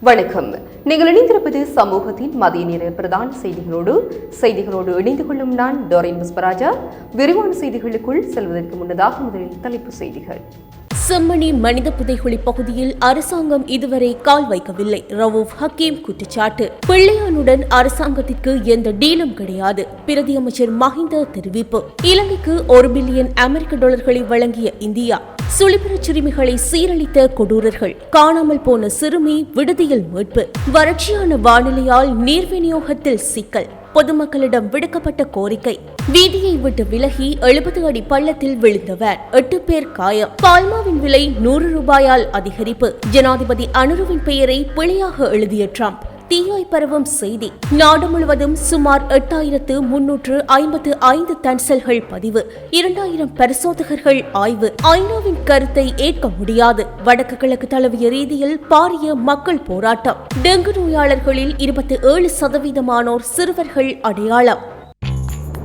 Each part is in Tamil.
வணக்கம். நீங்கள் இணைந்திருப்பது சமூகத்தின் மதிய நேர பிரதான செய்திகளோடு செய்திகளோடு இணைந்து கொள்ளும் நான் டோரின் புஷ்பராஜா. விரிவான செய்திகளுக்குள் செல்வதற்கு முன்னதாக முதலில் தலைப்புச் செய்திகள். செம்மணி மனித புதைகுழி பகுதியில் அரசாங்கம் இதுவரை கால் வைக்கவில்லை. ரவூப் ஹக்கீம் குற்றச்சாட்டு. பிள்ளையானுடன் அரசாங்கத்திற்கு எந்த டீலும் கிடையாது. பிரதி அமைச்சர் மஹிந்த தெரிவிப்பு. இலங்கைக்கு ஒரு பில்லியன் அமெரிக்க டாலர்களை வழங்கிய இந்தியா. சுழிபுறச் சிறுமிகளை சீரழித்த கொடூரர்கள். காணாமல் போன சிறுமி விடுதியில் மீட்பு. வறட்சியான வானிலையால் நீர் விநியோகத்தில் சிக்கல். பொதுமக்களிடம் விடுக்கப்பட்ட கோரிக்கை. வீதியை விட்டு விலகி எழுபது அடி பள்ளத்தில் விழுந்தவர். எட்டு பேர் காயம். பால்மாவின் விலை நூறு ரூபாயால் அதிகரிப்பு. ஜனாதிபதி அனுருவின் பெயரை பிழையாக எழுதிய டிரம்ப். தீயாய் பரவும் செய்தி. நாடு முழுவதும் சுமார் எட்டாயிரத்து முன்னூற்று ஐம்பத்து ஐந்து தன்சல்கள் பதிவு. இரண்டாயிரம் பரிசோதகர்கள் ஆய்வு. ஐநாவின் கருத்தை ஏற்க முடியாது. வடக்கு கிழக்கு தழுவிய ரீதியில் பாரிய மக்கள் போராட்டம். டெங்கு நோயாளர்களில் இருபத்தி ஏழு சதவீதமானோர் சிறுவர்கள் அடையாளம்.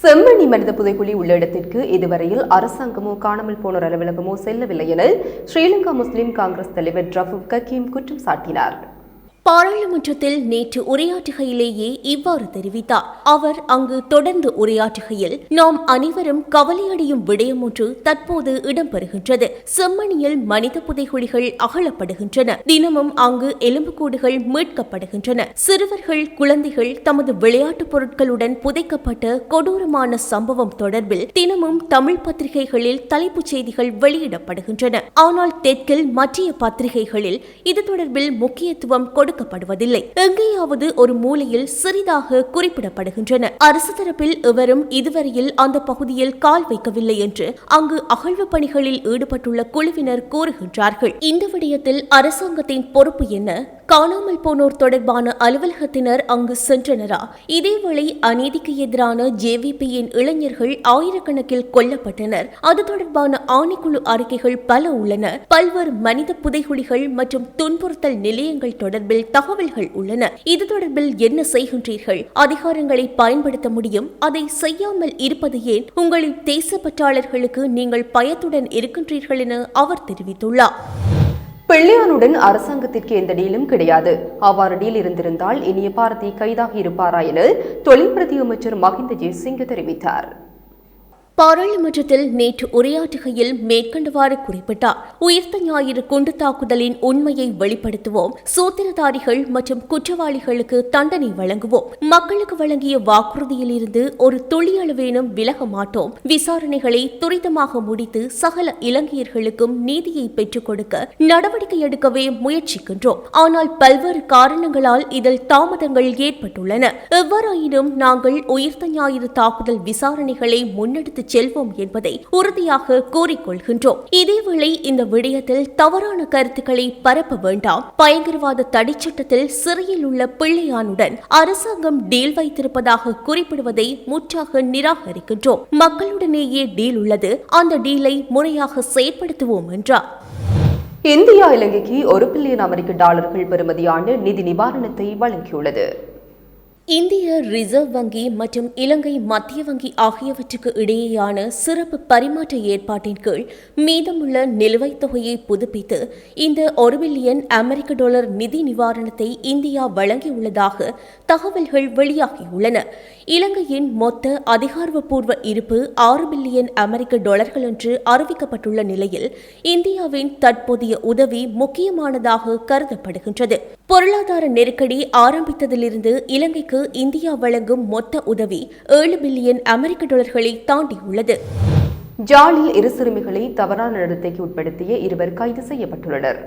Chemmani மனித புதைக்குழி உள்ள இடத்திற்கு இதுவரையில் அரசாங்கமோ காணாமல் போனோர் அலுவலகமோ செல்லவில்லை என ஸ்ரீலங்கா முஸ்லிம் காங்கிரஸ் தலைவர் ரஃபூப் கக்கீம் குற்றம் சாட்டினார். பாராளுமன்றத்தில் நேற்று உரையாற்றுகையிலேயே இவ்வாறு தெரிவித்தார். அவர் அங்கு தொடர்ந்து உரையாற்றுகையில் நாம் அனைவரும் கவலையடையும் விடயம் ஒன்று தற்போது இடம்பெறுகின்றது. செம்மணியில் மனித புதைகுழிகள் அகலப்படுகின்றன. தினமும் அங்கு எலும்புக்கூடுகள் மீட்கப்படுகின்றன. சிறுவர்கள் குழந்தைகள் தமது விளையாட்டுப் பொருட்களுடன் புதைக்கப்பட்ட கொடூரமான சம்பவம் தொடர்பில் தினமும் தமிழ் பத்திரிகைகளில் தலைப்புச் செய்திகள் வெளியிடப்படுகின்றன. ஆனால் தெற்கில் மற்றிய பத்திரிகைகளில் இது தொடர்பில் முக்கியத்துவம் கொடுக்கப்படுவதில்லை எங்கேயாவது ஒரு மூலையில் சிறிதாக குறிப்பிடப்படுகின்றன. அரசு தரப்பில் எவரும் இதுவரையில் அந்த பகுதியில் கால் வைக்கவில்லை என்று அங்கு அகழ்வு பணிகளில் ஈடுபட்டுள்ள குழுவினர் கூறுகின்றார்கள். இந்த விடயத்தில் அரசாங்கத்தின் பொறுப்பு என்ன? காணாமல் போனோர் தொடர்பான அலுவலகத்தினர் அங்கு சென்றனரா? இதேவேளை அநீதிக்கு எதிரான ஜேவிபியின் இளைஞர்கள் ஆயிரக்கணக்கில் கொல்லப்பட்டனர். அது தொடர்பான ஆணைக்குழு அறிக்கைகள் பல உள்ளன. பல்வேறு மனித புதைகுழிகள் மற்றும் துன்புறுத்தல் நிலையங்கள் தொடர்பில் தகவல்கள் உள்ளன. இது தொடர்பில் என்ன செய்கின்றீர்கள்? அதிகாரங்களை பயன்படுத்த முடியும். அதை செய்யாமல் இருப்பது ஏன்? உங்களின் தேசப்பற்றாளர்களுக்கு நீங்கள் பயத்துடன் இருக்கின்றீர்கள் என அவர் தெரிவித்துள்ளார். பிள்ளையானுடன் அரசாங்கத்திற்கு எந்த டீலும் கிடையாது. அவ்வாறு டீல் இருந்திருந்தால் இனிய பாரதி கைதாகி இருப்பாரா என தொழில் பிரதி அமைச்சர் மஹிந்த ஜெய்சிங் தெரிவித்தார். பாராளுமன்றத்தில் நேற்று உரையாற்றுகையில் மேற்கண்டவாறு குறிப்பிட்டார். உயிர்த்த ஞாயிறு குண்டு தாக்குதலின் உண்மையை வெளிப்படுத்துவோம். சூத்திரதாரிகள் மற்றும் குற்றவாளிகளுக்கு தண்டனை வழங்குவோம். மக்களுக்கு வழங்கிய வாக்குறுதியில் இருந்து ஒரு துளியளவேனும் விலக மாட்டோம். விசாரணைகளை துரிதமாக முடித்து சகல இலங்கையர்களுக்கும் நீதியை பெற்றுக் கொடுக்க நடவடிக்கை எடுக்கவே முயற்சிக்கின்றோம். ஆனால் பல்வேறு காரணங்களால் இதில் தாமதங்கள் ஏற்பட்டுள்ளன. எவ்வாறாயினும் நாங்கள் உயிர்த்த ஞாயிறு தாக்குதல் விசாரணைகளை முன்னெடுத்து செல்வோம் என்பதை உறுதியாக கூறிக்கொள்கின்றோம். இதேவேளை இந்த விடயத்தில் தவறான கருத்துக்களை பரப்ப வேண்டாம். பயங்கரவாத தடைச்சட்டத்தில் சிறையில் உள்ள பிள்ளையானுடன் அரசாங்கம் டீல் வைத்திருப்பதாக குறிப்பிடுவதை முற்றாக நிராகரிக்கின்றோம். மக்களுடனேயே டீல் உள்ளது. அந்த டீலை முறையாக செயற்படுத்துவோம் என்றார். இந்தியா இலங்கைக்கு ஒரு பில்லியன் அமெரிக்க டாலர்கள் பெறுமதியான நிதி நிவாரணத்தை வழங்கியுள்ளது. இந்திய ரிசர்வ் வங்கி மற்றும் இலங்கை மத்திய வங்கி ஆகியவற்றுக்கு இடையேயான சிறப்பு பரிமாற்ற ஏற்பாட்டின் கீழ் மீதமுள்ள நிலுவைத் தொகையை புதுப்பித்து இந்த ஒரு பில்லியன் அமெரிக்க டாலர் நிதி நிவாரணத்தை இந்தியா வழங்கியுள்ளதாக தகவல்கள் வெளியாகியுள்ளன. இலங்கையின் மொத்த அதிகாரப்பூர்வ இருப்பு ஆறு பில்லியன் அமெரிக்க டாலர்கள் என்று அறிவிக்கப்பட்டுள்ள நிலையில் இந்தியாவின் தற்போதைய உதவி முக்கியமானதாக கருதப்படுகின்றது. பொருளாதார நெருக்கடி ஆரம்பித்ததிலிருந்து இலங்கைக்கு இந்தியா வழங்கும் மொத்த உதவி ஏழு பில்லியன் அமெரிக்க டாலர்களை தாண்டியுள்ளது. ஜாலில் இரு சிறுமிகளை தவறான நடத்தைக்கு உட்படுத்திய இருவர் கைது செய்யப்பட்டுள்ளனர்.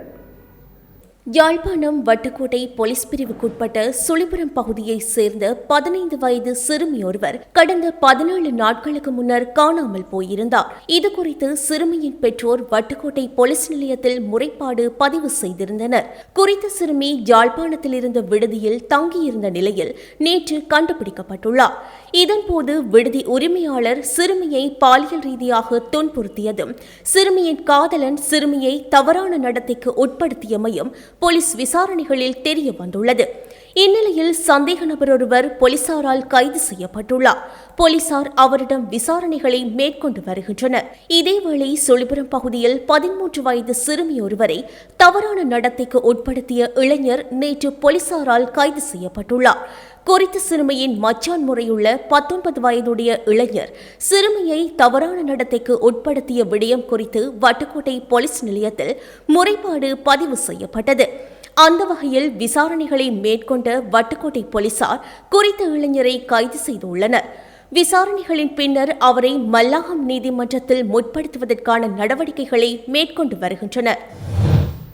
யாழ்ப்பாணம் வட்டுக்கோட்டை போலீஸ் பிரிவுக்குட்பட்ட சுழிபுரம் பகுதியைச் சேர்ந்த பதினைந்து வயது சிறுமியொருவர் கடந்த பதினேழு நாட்களுக்கு முன்னர் காணாமல் போயிருந்தார். இது குறித்து சிறுமியின் பெற்றோர் வட்டுக்கோட்டை போலீஸ் நிலையத்தில் முறைப்பாடு பதிவு செய்திருந்தனர். குறித்த சிறுமி யாழ்ப்பாணத்தில் இருந்த விடுதியில் தங்கியிருந்த நிலையில் நேற்று கண்டுபிடிக்கப்பட்டுள்ளார். இதன்போது விடுதி உரிமையாளர் சிறுமியை பாலியல் ரீதியாக துன்புறுத்தியதும் சிறுமியின் காதலன் சிறுமியை தவறான நடத்தைக்கு உட்படுத்தியமையும் போலீஸ் விசாரணைகளில் தெரிய வந்துள்ளது. இந்நிலையில் சந்தேக நபர் ஒருவர் போலீசாரால் கைது செய்யப்பட்டுள்ளார். போலீசார் அவரிடம் விசாரணைகளை மேற்கொண்டு வருகின்றனர். இதேவேளை சொலிபுரம் பகுதியில் பதிமூன்று வயது சிறுமி ஒருவரை தவறான நடத்தைக்கு உட்படுத்திய இளைஞர் நேற்று போலீசாரால் கைது செய்யப்பட்டுள்ளார். குறித்த சிறுமியின் மச்சான் முறையுள்ள பத்தொன்பது வயதுடைய இளைஞர் சிறுமியை தவறான நடத்தைக்கு உட்படுத்திய விடயம் குறித்து வட்டுக்கோட்டை போலீஸ் நிலையத்தில் முறைப்பாடு பதிவு செய்யப்பட்டது. அந்த வகையில் விசாரணைகளை மேற்கொண்ட வட்டுக்கோட்டை போலீசார் குறித்த இளைஞரை கைது செய்துள்ளனர். விசாரணைகளின் பின்னர் அவரை மல்லாகம் நீதிமன்றத்தில் முற்படுத்துவதற்கான நடவடிக்கைகளை மேற்கொண்டு வருகின்றனர்.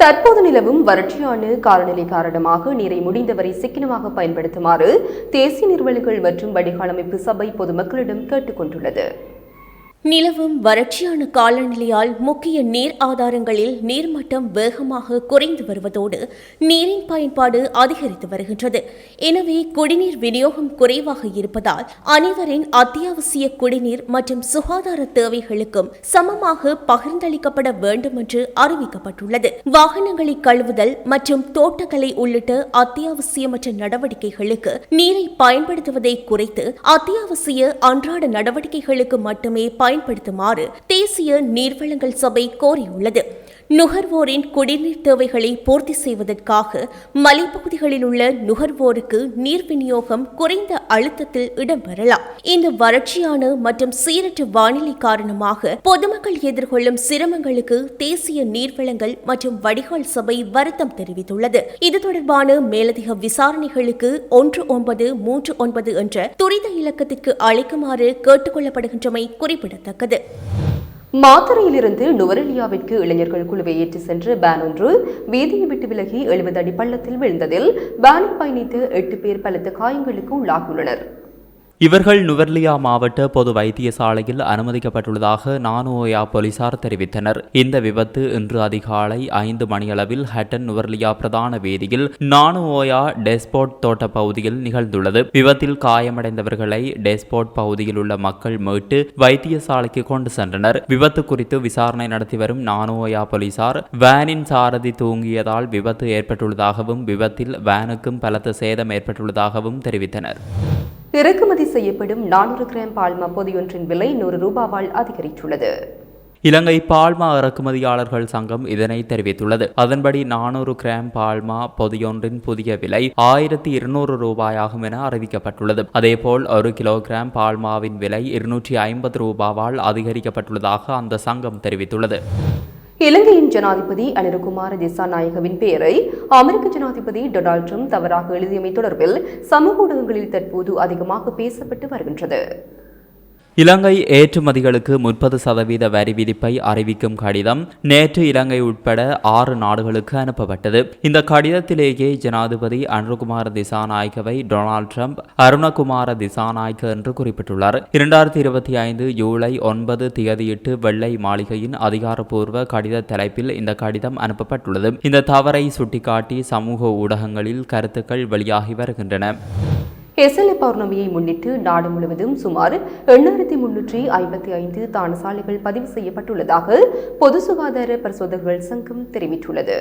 தற்போது நிலவும் வறட்சியான காலநிலை காரணமாக நீரை முடிந்தவரை சிக்கனமாக பயன்படுத்துமாறு தேசிய நீர்வழிகள் மற்றும் வடிகாலமைப்பு சபை பொதுமக்களிடம் கேட்டுக் கொண்டுள்ளது நிலவும் வறட்சியான காலநிலையால் முக்கிய நீர் ஆதாரங்களில் நீர்மட்டம் வேகமாக குறைந்து வருவதோடு நீரின் பயன்பாடு அதிகரித்து வருகின்றது. எனவே குடிநீர் விநியோகம் குறைவாக இருப்பதால் அனைவரின் அத்தியாவசிய குடிநீர் மற்றும் சுகாதார தேவைகளுக்கும் சமமாக பகிர்ந்தளிக்கப்பட வேண்டும் என்று அறிவிக்கப்பட்டுள்ளது. வாகனங்களை கழுவுதல் மற்றும் தோட்டக்கலை உள்ளிட்ட அத்தியாவசியமற்ற நடவடிக்கைகளுக்கு நீரை பயன்படுத்துவதை குறைத்து அத்தியாவசிய அன்றாட நடவடிக்கைகளுக்கு மட்டுமே பயன்படுத்துமாறு தேசிய நீர்வளங்கள் சபை கோரியுள்ளது. நுகர்வோரின் குடிநீர் தேவைகளை பூர்த்தி செய்வதற்காக மலைப்பகுதிகளில் உள்ள நுகர்வோருக்கு நீர் விநியோகம் குறைந்த அழுத்தத்தில் இடம்பெறலாம் இந்த வறட்சியான மற்றும் சீரற்ற வானிலை காரணமாக பொதுமக்கள் எதிர்கொள்ளும் சிரமங்களுக்கு தேசிய நீர்வளங்கள் மற்றும் வடிகால் சபை வருத்தம் தெரிவித்துள்ளது. இது தொடர்பான மேலதிக விசாரணைகளுக்கு ஒன்று ஒன்பது மூன்று ஒன்பது என்ற துரித இலக்கத்திற்கு அழைக்குமாறு கேட்டுக்கொள்ளப்படுகின்றமை குறிப்பிடத்தக்கது. மாத்தறையிலிருந்து நுவரெலியாவிற்கு இளைஞர்கள் குழுவை ஏற்றி சென்று வேன் ஒன்று வீதியை விட்டு விலகி எழுபது அடி பள்ளத்தில் விழுந்ததில் வேனில் பயணித்த எட்டு பேர் பலத்த காயங்களுக்கு உள்ளாகியுள்ளனர். இவர்கள் நுவர்லியா மாவட்ட பொது வைத்தியசாலையில் அனுமதிக்கப்பட்டுள்ளதாக நானோயா போலீசார் தெரிவித்தனர். இந்த விபத்து இன்று அதிகாலை ஐந்து மணியளவில் ஹட்டன் நுவர்லியா பிரதான வீதியில் நானோயா டெஸ்போர்ட் தோட்ட பகுதியில் நிகழ்ந்துள்ளது. விபத்தில் காயமடைந்தவர்களை டெஸ்போர்ட் பகுதியில் உள்ள மக்கள் மீட்டு வைத்தியசாலைக்கு கொண்டு சென்றனர். விபத்து குறித்து விசாரணை நடத்தி வரும் நானோயா போலீசார் வேனின் சாரதி தூங்கியதால் விபத்து ஏற்பட்டுள்ளதாகவும் விபத்தில் வேனுக்கும் பலத்த சேதம் ஏற்பட்டுள்ளதாகவும் தெரிவித்தனர். இறக்குமதி செய்யப்படும் நானூறு கிராம் பால்மா பொதியொன்றின் விலை நூறு ரூபாவால் அதிகரித்துள்ளது. இலங்கை பால்மா இறக்குமதியாளர்கள் சங்கம் இதனை தெரிவித்துள்ளது. அதன்படி நானூறு கிராம் பால்மா பொதியொன்றின் புதிய விலை ஆயிரத்தி இருநூறு ரூபாயாகும் என அறிவிக்கப்பட்டுள்ளது. அதேபோல் ஒரு கிலோகிராம் பால்மாவின் விலை இருநூற்றி ஐம்பது ரூபாவால் அதிகரிக்கப்பட்டுள்ளதாக அந்த சங்கம் தெரிவித்துள்ளது. இலங்கையின் ஜனாதிபதி அனிருகுமார திசாநாயகவின் பெயரை அமெரிக்க ஜனாதிபதி டொனால்ட் ட்ரம்ப் தவறாக எழுதியமை தொடர்பில் சமூக ஊடகங்களில் தற்போது அதிகமாக பேசப்பட்டு வருகின்றது. இலங்கை ஏற்றுமதிகளுக்கு முப்பது சதவீத வரி விதிப்பை அறிவிக்கும் கடிதம் நேற்று இலங்கை உட்பட ஆறு நாடுகளுக்கு அனுப்பப்பட்டது. இந்த கடிதத்திலேயே ஜனாதிபதி அனுகுமார திசாநாயக்கவை டொனால்ட் ட்ரம்ப் அருணகுமார திசாநாயக்க என்று குறிப்பிட்டுள்ளார். இரண்டாயிரத்தி இருபத்தி ஐந்து ஜூலை ஒன்பது தேதியிட்டு வெள்ளை மாளிகையின் அதிகாரப்பூர்வ கடித தலைப்பில் இந்த கடிதம் அனுப்பப்பட்டுள்ளது. இந்த தவறை சுட்டிக்காட்டி சமூக ஊடகங்களில் கருத்துக்கள் வெளியாகி வருகின்றன. எசல பௌர்ணமியை முன்னிட்டு நாடு முழுவதும் சுமார் எண்ணாயிரத்தி முன்னூற்றி ஐம்பத்தி ஐந்து தானசாலைகள் பதிவு செய்யப்பட்டுள்ளதாக பொது சுகாதார பரிசோதகர்கள் சங்கம் தெரிவித்துள்ளது.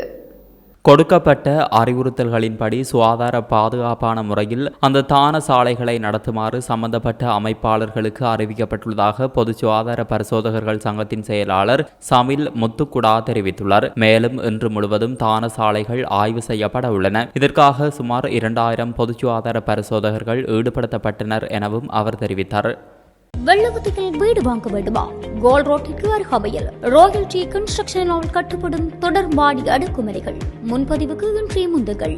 கொடுக்கப்பட்ட அறிவுறுத்தல்களின்படி சுகாதார பாதுகாப்பான முறையில் அந்த தான சாலைகளை நடத்துமாறு சம்பந்தப்பட்ட அமைப்பாளர்களுக்கு அறிவிக்கப்பட்டுள்ளதாக பொது சுகாதார பரிசோதகர்கள் சங்கத்தின் செயலாளர் சமில் முத்துக்குடா தெரிவித்துள்ளார். மேலும் இன்று முழுவதும் தான சாலைகள் ஆய்வு செய்யப்பட உள்ளன. இதற்காக சுமார் இரண்டாயிரம் பொது சுகாதார பரிசோதகர்கள் ஈடுபடுத்தப்பட்டனர் எனவும் அவர் தெரிவித்தார். வெள்ளவத்தியில் வீடு வாங்க வேண்டுமா? கோல் ரோட்டிற்கு அருகாமையில் ராயல்டி கன்ஸ்ட்ரக்ஷனால் கட்டப்படும் தொடர் மாடி அடுக்குமுறைகள் முன்பதிவுக்கு இன்றைய முந்துகள்.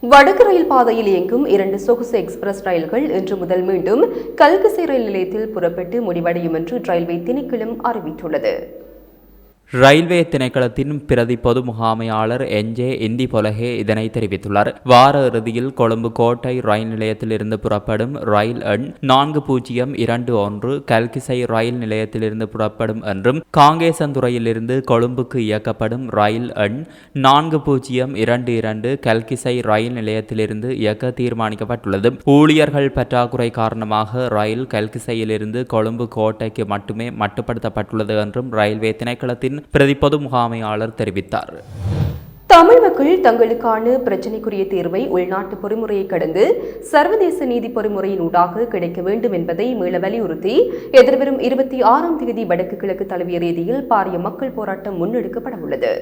வடக்கு ரயில் பாதையில் இயங்கும் இரண்டு சொகுசு எக்ஸ்பிரஸ் ரயில்கள் இன்று முதல் மீண்டும் கல்கசி ரயில் நிலையத்தில் புறப்பட்டு முடிவடையும் என்று ரயில்வே திணைக்களம் அறிவித்துள்ளது. ரயில்வே திணைக்களத்தின் பிரதி பொது முகாமையாளர் என்ஜே இந்தி பொலகே இதனை தெரிவித்துள்ளார். வார இறுதியில் கொழும்பு கோட்டை ரயில் நிலையத்திலிருந்து புறப்படும் ரயில் எண் நான்கு பூஜ்ஜியம் இரண்டு ஒன்று கல்கிசை ரயில் நிலையத்திலிருந்து புறப்படும் என்றும் காங்கேசந்துறையிலிருந்து கொழும்புக்கு இயக்கப்படும் ரயில் எண் நான்கு பூஜ்ஜியம் இரண்டு இரண்டு கல்கிசை ரயில் நிலையத்திலிருந்து இயக்க தீர்மானிக்கப்பட்டுள்ளது. ஊழியர்கள் பற்றாக்குறை காரணமாக ரயில் கல்கிசையிலிருந்து கொழும்பு கோட்டைக்கு மட்டுமே மட்டுப்படுத்தப்பட்டுள்ளது என்றும் ரயில்வே திணைக்களத்தின் பிரதி பொது முகாமையாளர் தெரிவித்தார். தமிழ் மக்கள் தங்களுக்கான பிரச்சினைக்குரிய தீர்வை உள்நாட்டு பொறிமுறையை கடந்து சர்வதேச நீதி பொறிமுறையின் ஊடாக கிடைக்க வேண்டும் என்பதை மீள வலியுறுத்தி எதிர்வரும் இருபத்தி ஆறாம் தேதி வடக்கு கிழக்கு தலைவிய ரீதியில் பாரிய மக்கள் போராட்டம் முன்னெடுக்கப்பட உள்ளது.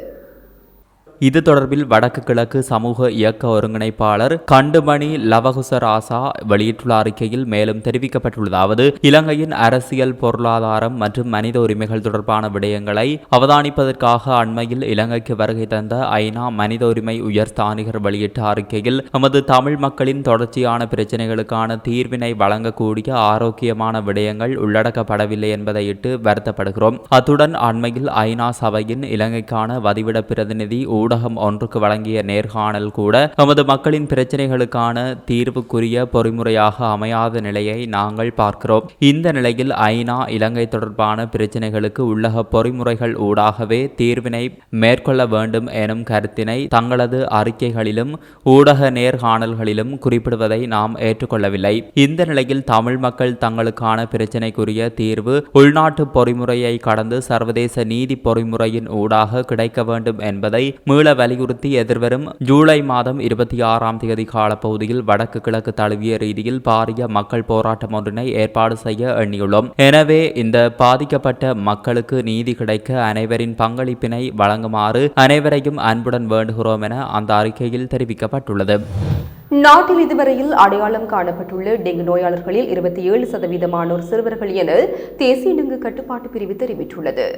இது தொடர்பில் வடக்கு கிழக்கு சமூக இயக்க ஒருங்கிணைப்பாளர் கண்டுமணி லவகுசராசா வெளியிட்டுள்ள அறிக்கையில் மேலும் தெரிவிக்கப்பட்டுள்ளதாவது இலங்கையின் அரசியல் பொருளாதாரம் மற்றும் மனித உரிமைகள் தொடர்பான விடயங்களை அவதானிப்பதற்காக அண்மையில் இலங்கைக்கு வருகை தந்த ஐநா மனித உரிமை உயர்ஸ்தானிகர் வெளியிட்ட அறிக்கையில் நமது தமிழ் மக்களின் தொடர்ச்சியான பிரச்சினைகளுக்கான தீர்வினை வழங்கக்கூடிய ஆரோக்கியமான விடயங்கள் உள்ளடக்கப்படவில்லை என்பதையிட்டு வருத்தப்படுகிறோம். அத்துடன் அண்மையில் ஐநா சபையின் இலங்கைக்கான வதிவிட பிரதிநிதி ஊடகம் ஒன்றுக்கு வழங்கிய நேர்காணல் கூட நமது மக்களின் பிரச்சனைகளுக்கான தீர்வுக்குரிய பொறிமுறையாக அமையாத நிலையை நாங்கள் பார்க்கிறோம். இந்த நிலையில் ஐநா இலங்கை தொடர்பான பிரச்சனைகளுக்கு உள்ளக பொறிமுறைகள் ஊடாகவே தீர்வினை மேற்கொள்ள வேண்டும் எனும் கருத்தினை தங்களது அறிக்கைகளிலும் ஊடக நேர்காணல்களிலும் குறிப்பிடுவதை நாம் ஏற்றுக்கொள்ளவில்லை. இந்த நிலையில் தமிழ் மக்கள் தங்களுக்கான பிரச்சினைக்குரிய தீர்வு உள்நாட்டு பொறிமுறையை கடந்து சர்வதேச நீதி பொறிமுறையின் ஊடாக கிடைக்க வேண்டும் என்பதை மீள வலியுறுத்தி எதிர்வரும் ஜூலை மாதம் இருபத்தி ஆறாம் தேதி காலப்பகுதியில் வடக்கு கிழக்கு தழுவிய ரீதியில் பாரிய மக்கள் போராட்டம் ஒன்றினை ஏற்பாடு செய்ய எண்ணியுள்ளோம். எனவே இந்த பாதிக்கப்பட்ட மக்களுக்கு நீதி கிடைக்க அனைவரின் பங்களிப்பினை வழங்குமாறு அனைவரையும் அன்புடன் வேண்டுகிறோம் என அந்த அறிக்கையில் தெரிவிக்கப்பட்டுள்ளது. நாட்டில் இதுவரையில் அடையாளம் காணப்பட்டுள்ள டெங்கு நோயாளர்களில் இருபத்தி ஏழு சதவீதமானோர் சிறுவர்கள் என தேசிய டெங்கு கட்டுப்பாட்டு பிரிவு தெரிவித்துள்ளது.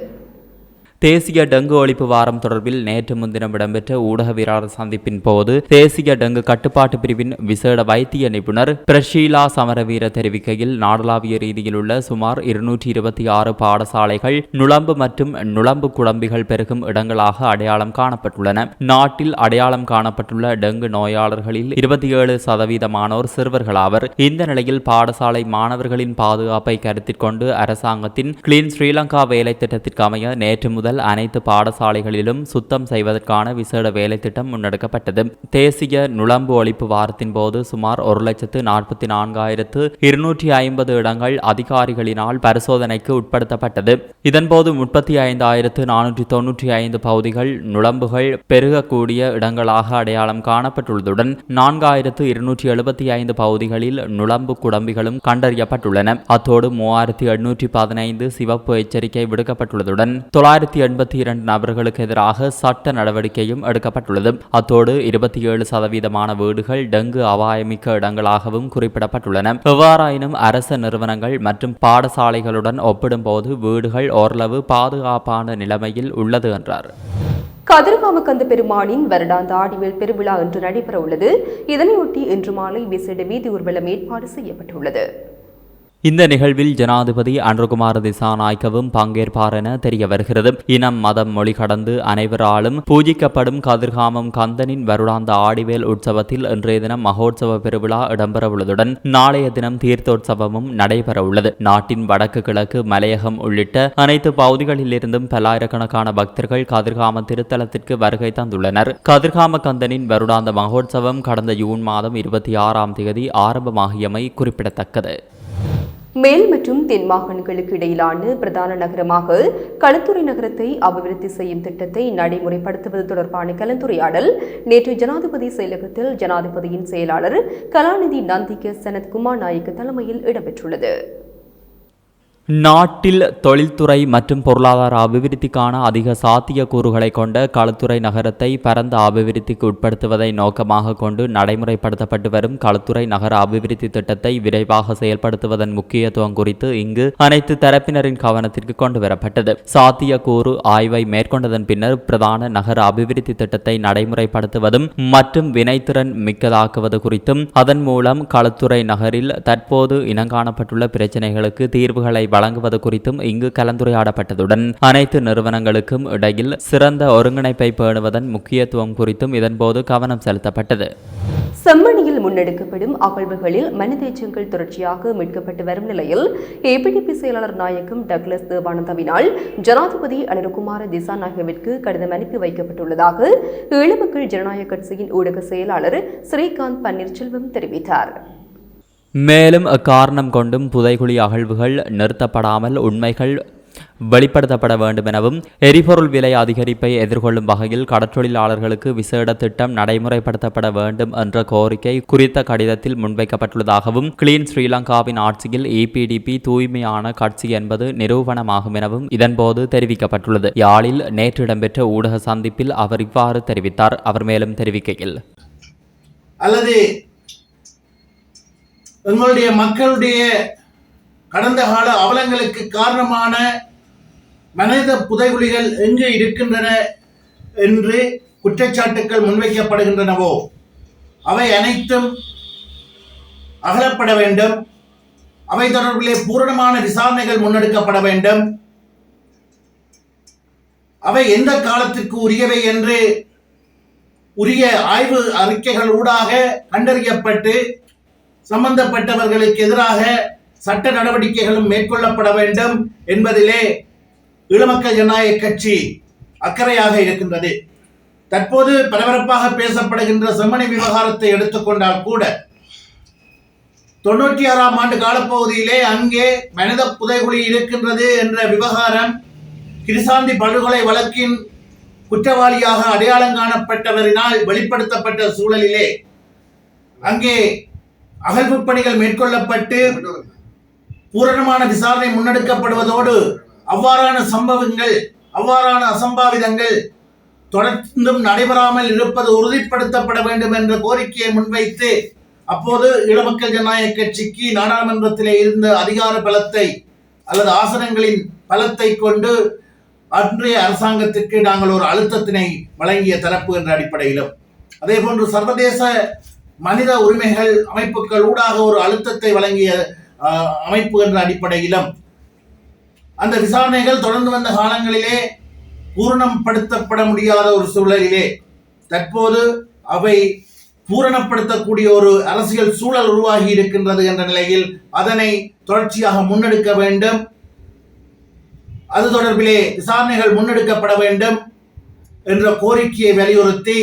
தேசிய டெங்கு ஒழிப்பு வாரம் தொடர்பில் நேற்று முன்தினம் இடம்பெற்ற ஊடகவியலாளர் சந்திப்பின் போது தேசிய டெங்கு கட்டுப்பாட்டு பிரிவின் விசேட வைத்திய நிபுணர் பிரஷீலா சமரவீர தெரிவிக்கையில் நாடளாவிய ரீதியில் உள்ள சுமார் இருநூற்றி இருபத்தி ஆறு பாடசாலைகள் நுழம்பு மற்றும் நுழம்பு குழம்பிகள் பெருகும் இடங்களாக அடையாளம் காணப்பட்டுள்ளன. நாட்டில் அடையாளம் காணப்பட்டுள்ள டெங்கு நோயாளர்களில் இருபத்தி ஏழு சதவீதமானோர் சிறுவர்களாவர். இந்த நிலையில் பாடசாலை மாணவர்களின் பாதுகாப்பை கருத்தில் கொண்டு அரசாங்கத்தின் கிளீன் ஸ்ரீலங்கா வேலை திட்டத்திற்கு அமைய நேற்று முதல் முதல் அனைத்து பாடசாலைகளிலும் சுத்தம் செய்வதற்கான விசேட வேலைத்திட்டம் முன்னெடுக்கப்பட்டது. தேசிய நுழம்பு ஒழிப்பு வாரத்தின் போது சுமார் ஒரு லட்சத்து நாற்பத்தி நான்காயிரத்து இருநூற்றி ஐம்பது இடங்கள் அதிகாரிகளினால் பரிசோதனைக்கு உட்படுத்தப்பட்டது. இதன்போது முப்பத்தி ஐந்தாயிரத்து நானூற்றி தொன்னூற்றி ஐந்து பகுதிகள் நுழம்புகள் பெருகக்கூடிய இடங்களாக அடையாளம் காணப்பட்டுள்ளதுடன் நான்காயிரத்து இருநூற்றி எழுபத்தி ஐந்து பகுதிகளில் நுழம்பு குடம்பிகளும் கண்டறியப்பட்டுள்ளன. அத்தோடு மூவாயிரத்தி எண்ணூற்றி பதினைந்து சிவப்பு எச்சரிக்கை விடுக்கப்பட்டுள்ளதுடன் தொள்ளாயிரத்தி எண்பத்தி இரண்டு நபர்களுக்கு எதிராக சட்ட நடவடிக்கையும் எடுக்கப்பட்டுள்ளது. அத்தோடு இருபத்தி ஏழு சதவீதமான வீடுகள் டெங்கு அபாயமிக்க இடங்களாகவும் குறிப்பிடப்பட்டுள்ளன. எவ்வாறாயினும் அரச நிறுவனங்கள் மற்றும் பாடசாலைகளுடன் ஒப்பிடும்போது வீடுகள் ஓரளவு பாதுகாப்பான நிலைமையில் உள்ளது என்றார். கதிர்காமக்கந்த பெருமானின் வருடாந்த ஆடிவேல் பெருவிழா இன்று நடைபெற உள்ளது இதனையொட்டி இன்று மாலை விசேட வீதி ஊர்வலம் ஏற்பாடு செய்யப்பட்டுள்ளது. இந்த நிகழ்வில் ஜனாதிபதி அன்ருகுமார் திசாநாயக்கவும் பங்கேற்பார் என தெரிய வருகிறது. இனம் மதம் மொழி கடந்து அனைவராலும் பூஜிக்கப்படும் கதிர்காமம் கந்தனின் வருடாந்த ஆடிவேல் உற்சவத்தில் இன்றைய தினம் மகோற்சவ பெருவிழா இடம்பெறவுள்ளதுடன் நாளைய தினம் தீர்த்தோற்சவமும் நடைபெறவுள்ளது நாட்டின் வடக்கு கிழக்கு மலையகம் உள்ளிட்ட அனைத்து பகுதிகளிலிருந்தும் பல்லாயிரக்கணக்கான பக்தர்கள் கதிர்காம திருத்தலத்திற்கு வருகை தந்துள்ளனர். கதிர்காம கந்தனின் வருடாந்த மகோற்சவம் கடந்த ஜூன் மாதம் இருபத்தி ஆறாம் தேதி ஆரம்பமாகியமை குறிப்பிடத்தக்கது. மேல் மற்றும் தென் மாகாணங்களுக்கு இடையிலான பிரதான நகரமாக களுத்துறை நகரத்தை அபிவிருத்தி செய்யும் திட்டத்தை நடைமுறைப்படுத்துவது தொடர்பான கலந்துரையாடல் நேற்று ஜனாதிபதி செயலகத்தில் ஜனாதிபதியின் செயலாளர் கலாநிதி நந்திக சனத்குமார் நாயக் நாயக்க தலைமையில் இடம்பெற்றுள்ளது. நாட்டில் தொழில்துறை மற்றும் பொருளாதார அபிவிருத்திக்கான அதிக சாத்திய கூறுகளை கொண்ட களத்துறை நகரத்தை பரந்த அபிவிருத்திக்கு உட்படுத்துவதை நோக்கமாக கொண்டு நடைமுறைப்படுத்தப்பட்டு வரும் களத்துறை நகர அபிவிருத்தி திட்டத்தை விரைவாக செயல்படுத்துவதன் முக்கியத்துவம் குறித்து இங்கு அனைத்து தரப்பினரின் கவனத்திற்கு கொண்டு வரப்பட்டது. சாத்திய கூறு ஆய்வை மேற்கொண்டதன் பின்னர் பிரதான நகர அபிவிருத்தி திட்டத்தை நடைமுறைப்படுத்துவதும் மற்றும் வினைத்திறன் மிக்கதாக்குவது குறித்தும் அதன் மூலம் களத்துறை நகரில் தற்போது இனங்காணப்பட்டுள்ள பிரச்சினைகளுக்கு தீர்வுகளை வழங்குவது குறித்தும் இங்கு கலந்துரையாடப்பட்டதுடன் அனைத்து நிறுவனங்களுக்கும் இடையில் சிறந்த ஒருங்கிணைப்பை பேணுவதன் முக்கியத்துவம் குறித்தும் இதன்போது கவனம் செலுத்தப்பட்டது. செம்மணியில் முன்னெடுக்கப்படும் அகழ்வுகளில் மனித எச்சங்கள் தொடர்ச்சியாக மீட்கப்பட்டு வரும் நிலையில் ஏபிடிபி செயலாளர் நாயகம் டக்ளஸ் தேவானந்தாவினால் ஜனாதிபதி அனிருகுமார திசாநாயகவிற்கு கடிதம் அனுப்பி வைக்கப்பட்டுள்ளதாக ஈழ மக்கள் ஜனநாயக கட்சியின் ஊடக செயலாளர் ஸ்ரீகாந்த் பன்னீர்செல்வம் தெரிவித்தார். மேலும் அக்காரணம் கொண்டும் புதைகுழி அகழ்வுகள் நிறுத்தப்படாமல் உண்மைகள் வெளிப்படுத்தப்பட வேண்டும் எனவும் எரிபொருள் விலை அதிகரிப்பை எதிர்கொள்ளும் வகையில் கடற்றொழிலாளர்களுக்கு விசேட திட்டம் நடைமுறைப்படுத்தப்பட வேண்டும் என்ற கோரிக்கை குறித்த கடிதத்தில் முன்வைக்கப்பட்டுள்ளதாகவும் கிளீன் ஸ்ரீலங்காவின் ஆட்சியில் இபிடிபி தூய்மையான கட்சி என்பது நிரூபணமாகும் எனவும் இதன்போது தெரிவிக்கப்பட்டுள்ளது. யாழில் நேற்று இடம்பெற்ற ஊடக சந்திப்பில் அவர் இவ்வாறு தெரிவித்தார். அவர் மேலும் தெரிவிக்கையில் அல்லது எங்களுடைய மக்களுடைய கடந்த கால அவலங்களுக்கு காரணமான மனித புதைகுழிகள் எங்கு இருக்கின்றன என்று குற்றச்சாட்டுக்கள் முன்வைக்கப்படுகின்றனவோ அவை அனைத்தும் அகலப்பட வேண்டும். அவை தொடர்பிலே பூரணமான விசாரணைகள் முன்னெடுக்கப்பட வேண்டும். அவை எந்த காலத்திற்கு உரியவை என்று உரிய ஆய்வு அறிக்கைகள் ஊடாக கண்டறியப்பட்டு சம்பந்தப்பட்டவர்களுக்கு எதிராக சட்ட நடவடிக்கைகளும் மேற்கொள்ளப்பட வேண்டும் என்பதிலே ஈழமக்கள் ஜனநாயக கட்சி அக்கறையாக இருக்கின்றது. தற்போது பரபரப்பாக பேசப்படுகின்ற செம்மணி விவகாரத்தை எடுத்துக்கொண்டால் கூட தொண்ணூற்றி ஆறாம் ஆண்டு காலப்பகுதியிலே அங்கே மனித புதைகுழி இருக்கின்றது என்ற விவகாரம் கிருசாந்தி படுகொலை வழக்கின் குற்றவாளியாக அடையாளம் காணப்பட்டவரினால் வெளிப்படுத்தப்பட்ட சூழலிலே அங்கே அகழ்வு பணிகள் மேற்கொள்ளப்பட்டு பூரணமான விசாரணை முன்னெடுக்கப்படுவதோடு அவ்வாறான சம்பவங்கள் அவ்வாறான அசம்பாவிதங்கள் தொடர்ந்தும் நடைபெறாமல் இருப்பது உறுதிப்படுத்தப்பட வேண்டும் என்ற கோரிக்கையை முன்வைத்து அப்போது இளமக்கள் ஜனநாயக கட்சிக்கு நாடாளுமன்றத்திலே இருந்த அதிகார பலத்தை அல்லது ஆசனங்களின் பலத்தை கொண்டு அன்றைய அரசாங்கத்திற்கு நாங்கள் ஒரு அழுத்தத்தினை வழங்கிய தரப்பு என்ற அடிப்படையிலும். அதே போன்று சர்வதேச மனித உரிமைகள் அமைப்புகள் ஊடாக ஒரு அழுத்தத்தை வழங்கிய அமைப்பு என்ற அடிப்படையிலும் அந்த விசாரணைகள் தொடர்ந்து வந்த காலங்களிலே பூரணப்படுத்தப்பட முடியாத ஒரு சூழலிலே தற்போது அவை பூரணப்படுத்தக்கூடிய ஒரு அரசியல் சூழல் உருவாகி இருக்கின்றது என்ற நிலையில் அதனை தொடர்ச்சியாக முன்னெடுக்க வேண்டும். அது தொடர்பிலே விசாரணைகள் முன்னெடுக்கப்பட வேண்டும் என்ற கோரிக்கையை வலியுறுத்தி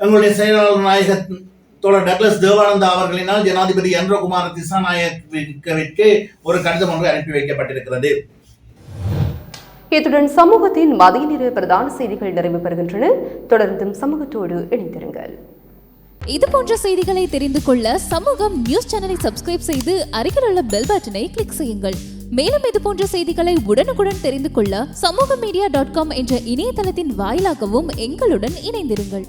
எங்களுடைய செயலாளர் நாயகத்தின் தோழர் டக்ளஸ் தேவானந்தா அவர்களினால் ஜனாதிபதி அன்றகுமார திசாநாயகவிற்கு ஒரு கடிதம் ஒன்று அனுப்பி வைக்கப்பட்டிருக்கிறது. இத்துடன் சமூகத்தின் மதிய நேர பிரதான செய்திகள் நிறைவு பெறுகின்றன. தொடர்ந்தும் சமூகத்தோடு இணைந்திருங்கள். இது போன்ற செய்திகளை தெரிந்து கொள்ள சமூகம் நியூஸ் சேனலை சப்ஸ்கிரைப் செய்து அருகில் உள்ள பெல் பட்டனை கிளிக் செய்யுங்கள். மேலும் இது போன்ற செய்திகளை உடனுக்குடன் தெரிந்து கொள்ள சமூக மீடியா டாட் காம் என்ற இணையதளத்தின் வாயிலாகவும் எங்களுடன் இணைந்திருங்கள்.